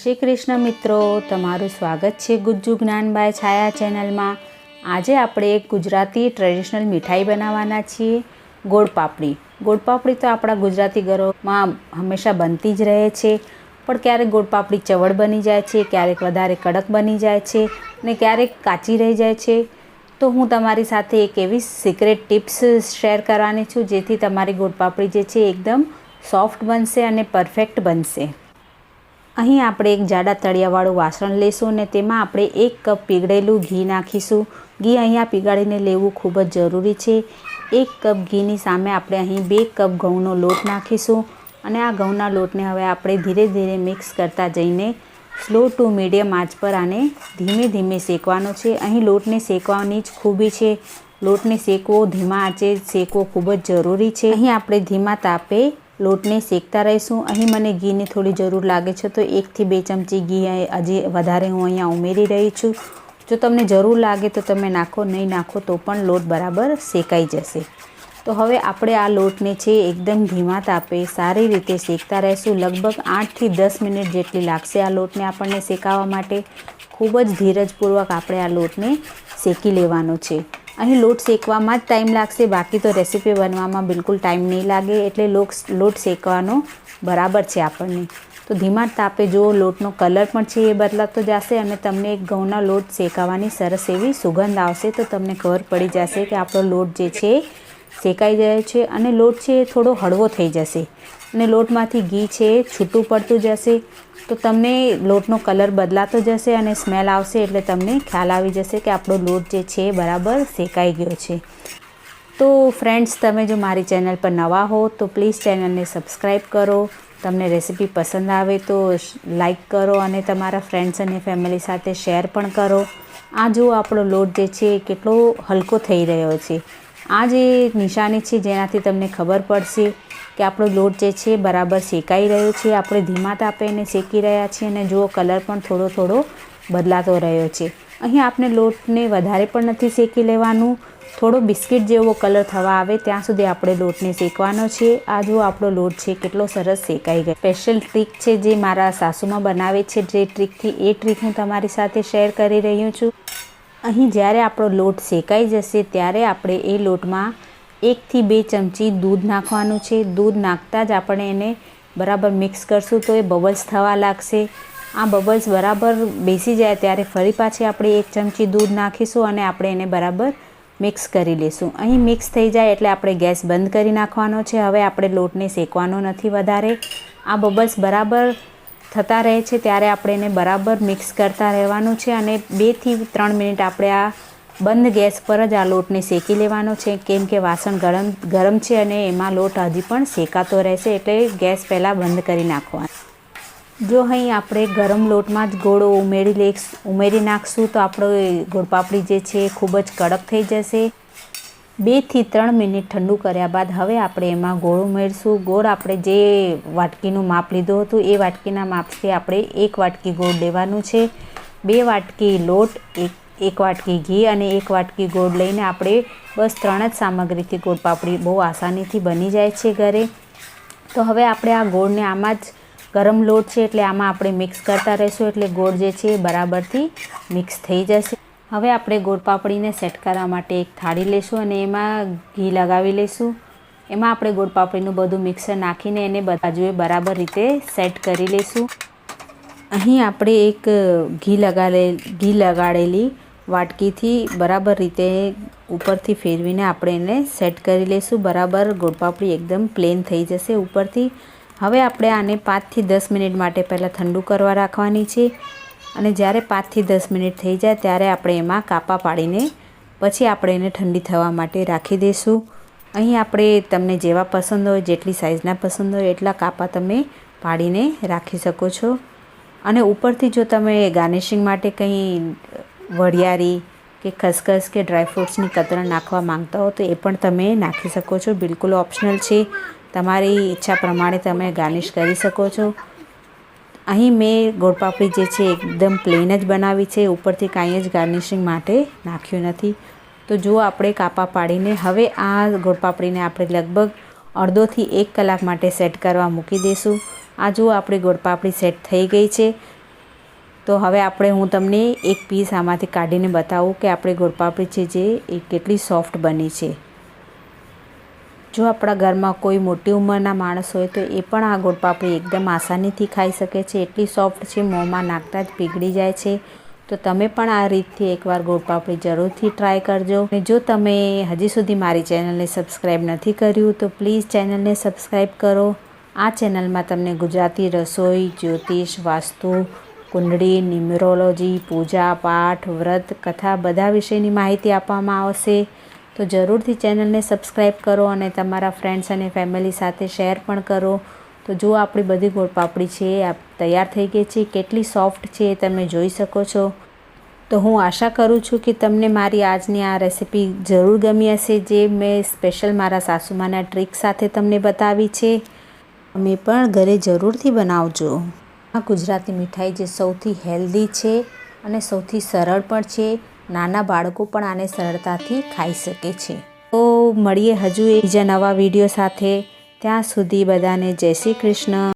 શ્રી કૃષ્ણ મિત્રો, તમારું સ્વાગત છે ગુજ્જુ જ્ઞાનબાઈ છાયા ચેનલમાં. આજે આપણે એક ગુજરાતી ટ્રેડિશનલ મીઠાઈ બનાવવાના છીએ ગોળ પાપડી ગોળ પાપડી તો આપણા ગુજરાતી ઘરોમાં હંમેશા બનતી જ રહે છે, પણ ક્યારેક ગોળ પાપડી ચવડ બની જાય છે, ક્યારેક વધારે કડક બની જાય છે ને ક્યારેક કાચી રહી જાય છે. તો હું તમારી સાથે એક એવી સિક્રેટ ટિપ્સ શેર કરવાની છું, જેથી તમારી ગોળ પાપડી જે છે એકદમ સોફ્ટ બનશે અને પરફેક્ટ બનશે. અહીં આપણે એક જાડા તળિયાવાળું વાસણ લઈશું અને તેમાં આપણે એક કપ પીગળેલું ઘી નાખીશું. ઘી અહીંયા પીગાળીને લેવું ખૂબ જ જરૂરી છે. એક કપ ઘીની સામે આપણે અહીં બે કપ ઘઉંનો લોટ નાખીશું અને આ ઘઉંના લોટને હવે આપણે ધીરે ધીરે મિક્સ કરતા જઈને સ્લો ટુ મીડિયમ આંચ પર આને ધીમે ધીમે શેકવાનો છે. અહીં લોટને શેકવાની જ ખૂબી છે. લોટને શેકવો ધીમા આંચે શેકવો ખૂબ જ જરૂરી છે. અહીં આપણે ધીમા તાપે લોટને શેકતા રહીશું. અહીં મને ઘીની થોડી જરૂર લાગે છે, તો એકથી બે ચમચી ઘી હજી વધારે હું અહીંયા ઉમેરી રહી છું. જો તમને જરૂર લાગે તો તમે નાખો, નહીં નાખો તો પણ લોટ બરાબર શેકાઈ જશે. તો હવે આપણે આ લોટને છે એકદમ ધીમા તાપે સારી રીતે શેકતા રહીશું. લગભગ આઠથી દસ મિનિટ જેટલી લાગશે આ લોટને આપણને શેકાવા માટે. ખૂબ જ ધીરજપૂર્વક આપણે આ લોટને શેકી લેવાનો છે. અહીં લોટ શેકવામાં જ ટાઈમ લાગશે. બાકી તો રેસીપી બનવામાં બિલકુલ ટાઈમ નહીં લાગે. એટલે લોટ શેકવાનો બરાબર છે આપણને. તો ધીમા તાપે જો લોટનો કલર પણ છે એ બદલાતો જશે અને તમને એક ઘઉંના લોટ શેકાવાની સરસ એવી સુગંધ આવશે, તો તમને ખબર પડી જશે કે આપણો લોટ જે છે શેકાઈ જાય છે અને લોટ છે એ થોડો હળવો થઈ જશે. અને લોટમાંથી ઘી છે છૂટું પડતું જશે. તો તમને લોટનો કલર બદલાતો જશે અને સ્મેલ આવશે એટલે તમને ખ્યાલ આવી જશે કે આપણો લોટ જે છે બરાબર શેકાઈ ગયો છે. તો ફ્રેન્ડ્સ તમે જો મારી ચેનલ પર નવા હો, તો પ્લીઝ ચેનલને સબસ્ક્રાઈબ કરો. તમને રેસીપી પસંદ આવે તો લાઈક કરો અને તમારા ફ્રેન્ડ્સ અને ફેમિલી સાથે શેર પણ કરો. આ જો આપણો લોટ જે છે કેટલો હલકો થઈ રહ્યો છે. આ જે નિશાની છે, જેનાથી તમને ખબર પડશે કે આપણો લોટ જે છે, બરાબર શેકાઈ રહ્યો છે. આપણે ધીમા તાપે એને શેકી રહ્યા છીએ અને જુઓ, કલર પણ થોડો થોડો બદલાતો રહ્યો છે. અહીં આપણે લોટને વધારે પણ નથી શેકી લેવાનું. થોડો બિસ્કિટ જેવો કલર થવા આવે, ત્યાં સુધી આપણે લોટને શેકવાનો છે. આ જો આપણો લોટ છે, કેટલો સરસ શેકાઈ ગયો. સ્પેશિયલ ટ્રીક છે, જે મારા સાસુમાં બનાવે છે. જે ટ્રીકથી, એ ટ્રીક હું તમારી સાથે શેર કરી રહ્યું છું. અહીં જ્યારે આપણો લોટ શેકાઈ જશે, ત્યારે આપણે એ લોટમાં એકથી બે ચમચી દૂધ નાખવાનું છે. દૂધ નાખતા જ આપણે એને બરાબર મિક્સ કરશું તો એ બબલ્સ થવા લાગશે. આ બબલ્સ બરાબર બેસી જાય ત્યારે ફરી પાછી આપણે એક ચમચી દૂધ નાખીશું અને આપણે એને બરાબર મિક્સ કરી લઈશું અહીં મિક્સ થઈ જાય એટલે આપણે ગેસ બંધ કરી નાખવાનો છે. હવે આપણે લોટને શેકવાનો નથી વધારે. આ બબલ્સ બરાબર થતા રહે છે, ત્યારે આપણે એને બરાબર મિક્સ કરતા રહેવાનું છે અને બેથી ત્રણ મિનિટ આપણે આ બંધ ગેસ પર જ આ લોટને શેકી લેવાનો છે. કેમ કે વાસણ ગરમ ગરમ છે અને એમાં લોટ હજી પણ શેકાતો રહેશે એટલે ગેસ પહેલાં બંધ કરી નાખવાનો. જો અહીં આપણે ગરમ લોટમાં જ ગોળો ઉમેરી લે ઉમેરી નાખશું તો આપણો ગોળપાપડી જે છે ખૂબ જ કડક થઈ જશે. બેથી ત્રણ મિનિટ ઠંડુ કર્યા બાદ હવે આપણે એમાં ગોળ ઉમેરશું. ગોળ આપણે જે વાટકીનું માપ લીધું હતું, એ વાટકીના માપથી આપણે એક વાટકી ગોળ લેવાનું છે. બે વાટકી લોટ, એક એક વાટકી ઘી અને એક વાટકી ગોળ લઈને આપણે બસ ત્રણ જ સામગ્રીથી ગોળ પાપડી બહુ આસાનીથી બની જાય છે ઘરે. તો હવે આપણે આ ગોળને આમાં જ ગરમ લોટ છે એટલે આમાં આપણે મિક્સ કરતા રહીશું એટલે ગોળ જે છે એ બરાબરથી મિક્સ થઈ જશે. હવે આપણે ગોળ પાપડીને સેટ કરવા માટે એક થાળી લઈશું અને એમાં ઘી લગાવી લઈશું એમાં આપણે ગોળ પાપડીનું બધું મિક્સર નાખીને એને બાજુએ બરાબર રીતે સેટ કરી લઈશું અહીં આપણે એક ઘી લગાડે, ઘી લગાડેલી વાટકીથી બરાબર રીતે ઉપરથી ફેરવીને આપણે એને સેટ કરી લઈશું બરાબર ગોળપાપડી એકદમ પ્લેન થઈ જશે ઉપરથી. હવે આપણે આને પાંચથી દસ મિનિટ માટે પહેલાં ઠંડુ કરવા રાખવાની છે. અને જ્યારે પાંચથી દસ મિનિટ થઈ જાય ત્યારે આપણે એમાં કાપા પાડીને પછી આપણે એને ઠંડી થવા માટે રાખી દઈશું. અહીં આપણે તમને જેવા પસંદ હોય, જેટલી સાઇઝના પસંદ હોય, એટલા કાપા તમે પાડીને રાખી શકો છો. અને ઉપરથી જો તમે ગાર્નિશિંગ માટે કંઈ વરિયારી કે ખસખસ કે ડ્રાયફ્રૂટ્સની કતરણ નાખવા માંગતા હો, તો એ પણ તમે નાખી શકો છો. બિલકુલ ઓપ્શનલ છે. તમારી ઈચ્છા પ્રમાણે તમે ગાર્નિશ કરી શકો છો. અહીં મેં ગોળપાપડી જે છે એકદમ પ્લેન જ બનાવી છે. ઉપરથી કાંઈ જ ગાર્નિશિંગ માટે નાખ્યું નથી. તો જો આપણે કાપા પાડીને હવે આ ગોળપાપડીને આપણે લગભગ અડધોથી એક કલાક માટે સેટ કરવા મૂકી દઈશું. આ જો આપણી ગોળપાપડી સેટ થઈ ગઈ છે. તો હવે આપણે હું તમને એક પીસ આમાંથી કાઢીને બતાવું કે આપણી ગોળપાપડી છે જે એ કેટલી સોફ્ટ બની છે. જો આપણા ઘરમાં કોઈ મોટી ઉંમરના માણસ હોય તો એ પણ આ ગોળપાપડી એકદમ આસાનીથી ખાઈ શકે છે. એટલી સોફ્ટ છે, મોંમાં નાખતા જ પીગળી જાય છે. તો તમે પણ આ રીતથી એકવાર ગોળપાપડી જરૂરથી ટ્રાય કરજો. અને જો તમે હજી સુધી મારી ચેનલને સબસ્ક્રાઈબ નથી કર્યું તો પ્લીઝ ચેનલને સબસ્ક્રાઈબ કરો. આ ચેનલમાં તમને ગુજરાતી રસોઈ, જ્યોતિષ, વાસ્તુ, કુંડળી, ન્યુમરોલોજી, પૂજા, પાઠ, વ્રત, કથા બધા વિષયની માહિતી આપવામાં આવશે. તો જરૂરથી ચેનલને સબસ્ક્રાઈબ કરો અને તમારા ફ્રેન્ડ્સ અને ફેમિલી સાથે શેર પણ કરો. તો જો આપણી બધી ગોળપાપડી છે, આપ તૈયાર થઈ ગઈ છે, કેટલી સોફ્ટ છે એ તમે જોઈ શકો છો. તો હું આશા કરું છું કે તમને મારી આજની આ રેસિપી જરૂર ગમી હશે, જે મેં સ્પેશિયલ મારા સાસુમાના ટ્રીક સાથે તમને બતાવી છે. તમે પણ ઘરે જરૂરથી બનાવજો. આ ગુજરાતી મીઠાઈ જે સૌથી હેલ્ધી છે અને સૌથી સરળ પણ છે. નાના બાળકો પણ આને સરળતાથી ખાઈ શકે છે. તો મળીએ હજુ એ બીજા નવા વીડિયો સાથે. ત્યાં સુધી બધાને જય શ્રી કૃષ્ણ.